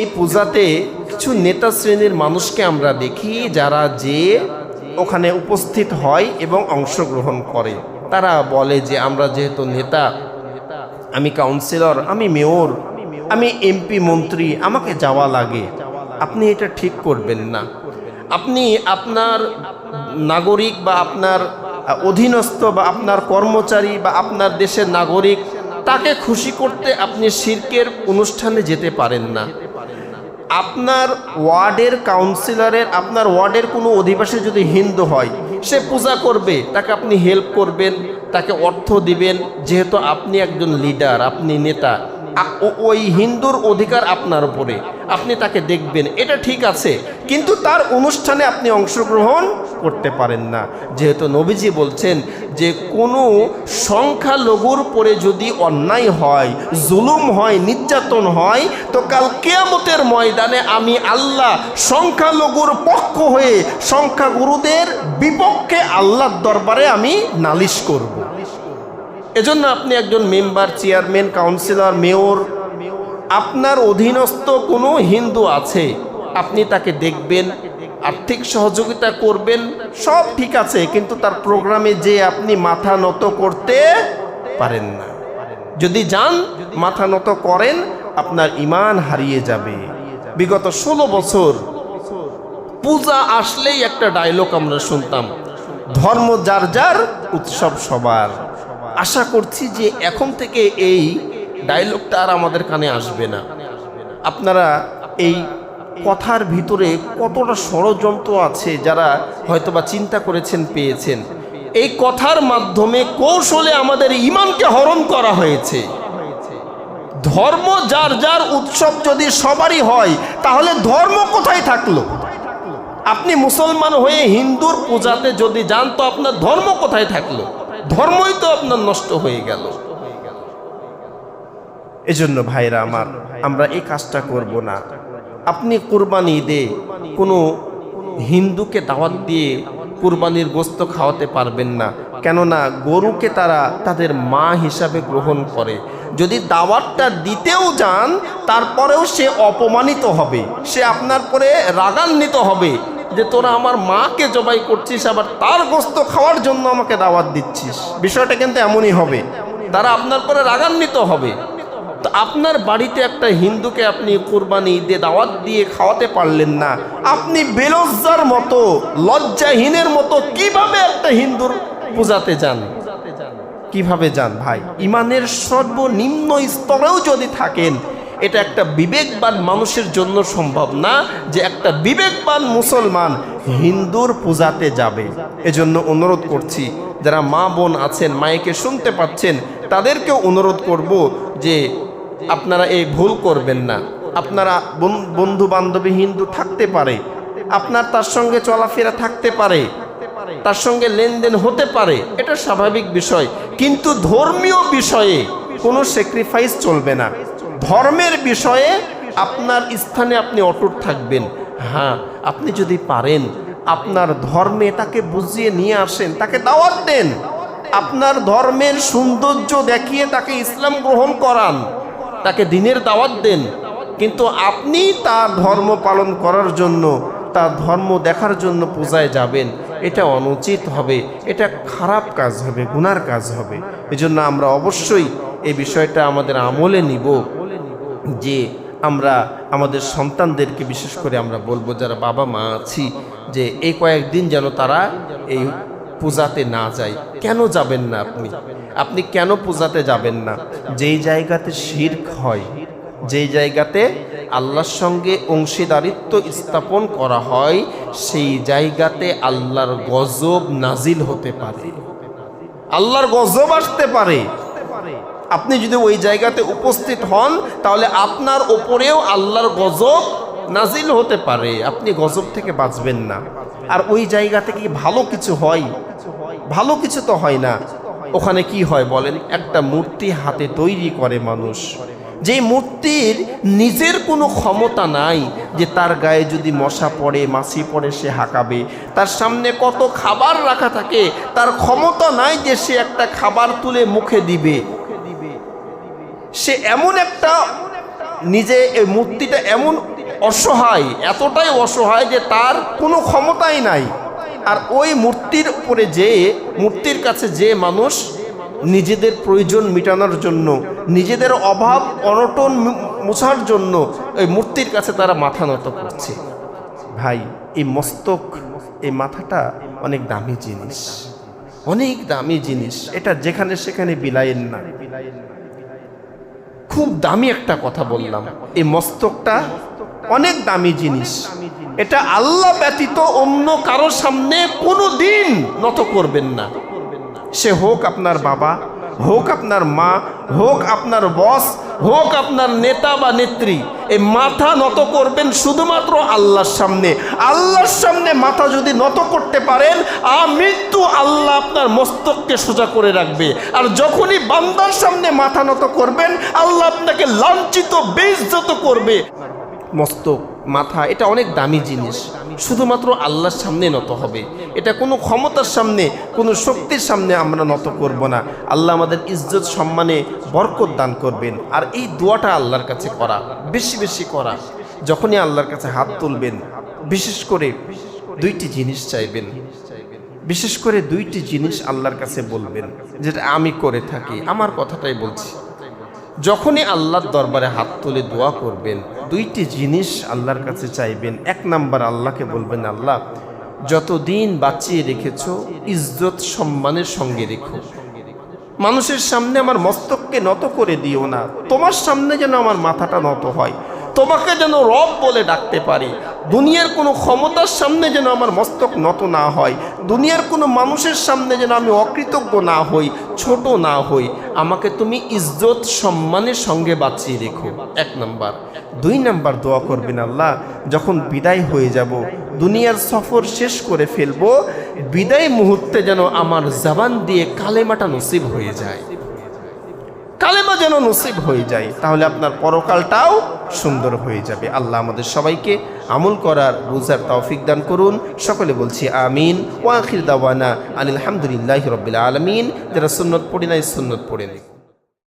এই পূজাতে কিছু নেতা শ্রেণির মানুষকে আমরা দেখি যারা যে ওখানে উপস্থিত হয় এবং অংশগ্রহণ করে। তারা বলে যে আমরা যেহেতু নেতা, আমি কাউন্সিলর আমি মেয়র আমি এমপি মন্ত্রী, আমাকে যাওয়া লাগে। আপনি এটা ঠিক করবেন না। আপনি আপনার নাগরিক বা আপনার অধীনস্থ বা আপনার কর্মচারী বা আপনার দেশের নাগরিক, তাকে খুশি করতে আপনি শির্কের অনুষ্ঠানে যেতে পারেন না। আপনার ওয়ার্ডের কাউন্সিলরের, আপনার ওয়ার্ডের কোনো অধিবাসী যদি হিন্দু হয়, সে পূজা করবে, তাকে আপনি হেল্প করবেন, তাকে অর্থ দিবেন, যেহেতু আপনি একজন লিডার, আপনি নেতা ওই হিন্দুর অধিকার আপনার উপরে। আপনি তাকে দেখবেন, এটা ঠিক আছে কিন্তু তার অনুষ্ঠানে আপনি অংশগ্রহণ করতে পারেন না। যেহেতু নবীজি বলছেন যে কোনো সংখ্যালঘুর পরে যদি অন্যায় হয়, জুলুম হয়, নির্যাতন হয়, তো কাল কেয়ামতের ময়দানে আমি আল্লাহ সংখ্যালঘুর পক্ষ হয়ে সংখ্যাগুরুদের বিপক্ষে আল্লাহর দরবারে আমি নালিশ করব। এজন্য আপনি একজন মেম্বার, চেয়ারম্যান, কাউন্সিলর, মেয়র, আপনার অধীনস্থ কোনো হিন্দু আছে? আপনি তাকে দেখবেন, আর্থিক সহযোগিতা করবেন, সব ঠিক আছে, কিন্তু তার প্রোগ্রামে যে আপনি মাথা নত করতে পারেন না। যদি যান, মাথা নত করেন, আপনার ইমান হারিয়ে যাবে। বিগত ষোলো বছর পূজা আসলেই একটা ডায়লগ আমরা শুনতাম, ধর্ম যার যার, উৎসব সবার। আশা করছি যে এখন থেকে এই ডায়লগটা আর আমাদের কানে আসবে না। আপনারা এই কথার ভিতরে কতটা ষড়যন্ত্র আছে যারা হয়তোবা চিন্তা করেছেন, পেয়েছেন। এই কথার মাধ্যমে কৌশলে আমাদের ইমানকে হরণ করা হয়েছে। ধর্ম যার যার উৎসব যদি সবারই হয়, তাহলে ধর্ম কোথায় থাকল? আপনি মুসলমান হয়ে হিন্দুর পূজাতে যদি যান, তো আপনার ধর্ম কোথায় থাকল? ধর্মই তো আপনার নষ্ট হয়ে গেল। এজন্য ভাইরা আমার, আমরা এই কাজটা করব না। আপনি কোরবানি ঈদে কোনো হিন্দুকে দাওয়াত দিয়ে কুরবানির গোস্ত খাওয়াতে পারবেন না। কেননা গরুকে তারা তাদের মা হিসাবে গ্রহণ করে। যদি দাওয়াতটা দিতেও যান, তারপরেও সে অপমানিত হবে। সে আপনার পরে রাগান্বিত হবে যে, তোরা আমার মাকে জবাই করছিস, আবার তার গোস্ত খাওয়ার জন্য আমাকে দাওয়াত দিচ্ছিস। বিষয়টা কিন্তু এমনই হবে। তারা আপনার পরে রাগান্বিত হবে। তো আপনার বাড়িতে একটা হিন্দুকে আপনি কোরবানি ঈদে দাওয়াত দিয়ে খাওয়াতে পারলেন না। আপনি বেলজ্জার মতো, লজ্জাহীনের মতো কীভাবে একটা হিন্দুর পূজাতে যান? কীভাবে যান ভাই? ইমানের সর্বনিম্ন স্তরেও যদি থাকেন, এটা একটা বিবেকবান মানুষের জন্য সম্ভব না যে একটা বিবেকবান মুসলমান হিন্দুর পূজাতে যাবে। এজন্য অনুরোধ করছি, যারা মা বোন আছেন, মায়েকে শুনতে পাচ্ছেন, তাদেরকেও অনুরোধ করব যে আপনারা এই ভুল করবেন না। আপনারা বন্ধু বান্ধবী হিন্দু থাকতে পারে। আপনার তার সঙ্গে চলাফেরা থাকতে পারে। তার সঙ্গে লেনদেন হতে পারে। এটা স্বাভাবিক বিষয়। কিন্তু ধর্মীয় বিষয়ে কোনো স্যাক্রিফাইস চলবে না। ধর্মের বিষয়ে আপনার স্থানে আপনি অটুট থাকবেন। হ্যাঁ আপনি যদি পারেন, আপনার ধর্মে তাকে বুঝিয়ে নিয়ে আসেন, তাকে দাওয়াত দেন। আপনার ধর্মের সৌন্দর্য দেখিয়ে তাকে ইসলাম গ্রহণ করান। তাকে দিনের দাওয়াত দেন। কিন্তু আপনি তার ধর্ম পালন করার জন্য তার ধর্ম দেখার জন্য পূজায় যাবেন। এটা অনুচিত হবে। এটা খারাপ কাজ হবে, গুনার কাজ হবে। এজন্য আমরা অবশ্যই এই বিষয়টা আমাদের আমলে নিব যে আমরা আমাদের সন্তানদেরকে বিশেষ করে আমরা বলব, যারা বাবা মা আছি, যে এই কয়েকদিন যেন তারা এই পূজাতে না যায় কেন যাবেন না আপনি? আপনি কেন পূজাতে যাবেন না? যেই জায়গাতে শির্ক হয়, যেই জায়গাতে আল্লাহর সঙ্গে অংশীদারিত্ব স্থাপন করা হয়, সেই জায়গাতে আল্লাহর গজব নাজিল হতে পারে। আল্লাহর গজব আসতে পারে। আপনি যদি ওই জায়গাতে উপস্থিত হন, তাহলে আপনার ওপরেও আল্লাহর গজব নাজিল হতে পারে, আপনি গজব থেকে বাঁচবেন না। আর ওই জায়গা থেকে ভালো কিছু হয়, ভালো কিছু তো হয় না। ওখানে কি হয় বলেন? একটা মূর্তি হাতে তৈরি করে মানুষ। যে মূর্তির নিজের কোনো ক্ষমতা নাই যে তার গায়ে যদি মশা পড়ে, মাছি পড়ে, সে হাঁকাবে। তার সামনে কত খাবার রাখা থাকে, তার ক্ষমতা নাই যে সে একটা খাবার তুলে মুখে দিবে। সে এমন একটা নিজে, এই মূর্তিটা এমন অসহায়, এতটাই অসহায় যে তার কোনো ক্ষমতাই নাই। আর ওই মূর্তির উপরে যে, মূর্তির কাছে যে মানুষ নিজেদের প্রয়োজন মেটানোর জন্য, নিজেদের অভাব, অনটন মোছার জন্য ওই মূর্তির কাছে তারা মাথা নত করছে। ভাই, এই মস্তক, এই মাথাটা অনেক দামি জিনিস। অনেক দামি জিনিস। এটা যেখানে সেখানে বিলাইয়েন না। খুব দামি একটা কথা বললাম। এই মস্তকটা অনেক দামি জিনিস। এটা আল্লাহ ব্যতীত অন্য কারোর সামনে কোনো দিন নত করবেন না। সে হোক আপনার বাবা হোক আপনার মা হোক আপনার বস হোক আপনার নেতা বা নেত্রী এই মাথা নত করবেন শুধুমাত্র আল্লাহর সামনে। আল্লাহর সামনে মাথা যদি নত করতে পারেন আ মৃত্যু আল্লাহ আপনার মস্তককে সোজা করে রাখবে। আর যখনই বান্দার সামনে মাথা নত করবেন আল্লাহ আপনাকে লাঞ্ছিত বেইজ্জত করবে। মস্তক, মাথা, এটা অনেক দামি জিনিস। শুধুমাত্র আল্লাহর সামনে নত হবে। এটা কোনো ক্ষমতার সামনে, কোনো শক্তির সামনে আমরা নত করব না। আল্লাহ আমাদের ইজ্জত, সম্মানে বরকত দান করবেন। আর এই দোয়াটা আল্লাহর কাছে করা, বেশি বেশি করা। যখনই আল্লাহর কাছে হাত তুলবেন, বিশেষ করে দুইটি জিনিস চাইবেন। বিশেষ করে দুইটি জিনিস আল্লাহর কাছে বলবেন, যেটা আমি করে থাকি। আমার কথাটাই বলছি। যখনই আল্লাহর দরবারে হাত তুলে দোয়া করবেন, দুইটি জিনিস আল্লাহর কাছে চাইবেন। এক নাম্বার আল্লাহকে বলবেন, আল্লাহ, যতদিন বাঁচিয়ে রেখেছ, ইজ্জত সম্মানের সঙ্গে রেখো। মানুষের সামনে আমার মস্তককে নত করে দিও না। তোমার সামনে যেন আমার মাথাটা নত হয়। তোমাকে যেন রব বলে ডাকতে পারি। দুনিয়ার কোনো ক্ষমতার সামনে যেন আমার মস্তক নত না হয়। দুনিয়ার কোনো মানুষের সামনে যেন আমি অকৃতজ্ঞ না হই, ছোট না হই। আমাকে তুমি ইজ্জত, সম্মানের সঙ্গে বাঁচিয়ে রেখো। এক নাম্বার। দুই নাম্বার দোয়া করবেন আল্লাহ, যখন বিদায় হয়ে যাব, দুনিয়ার সফর শেষ করে ফেলব, বিদায় মুহূর্তে যেন আমার জবান দিয়ে কালেমাটা নসিব হয়ে যায়। কালেমা যেন নসিব হয়ে যায়, তাহলে আপনার পরকালটাও সুন্দর হয়ে যাবে। আল্লাহ আমাদের সবাইকে আমল করার রোজার তৌফিক দান করুন। সকলে বলছি আমিন। ওয়াখির দাওয়ানা আনিল হামদুলিল্লাহ রবিল আলমিন। যারা সুন্নত পড়ে নাই, সুন্নত পড়ে নেই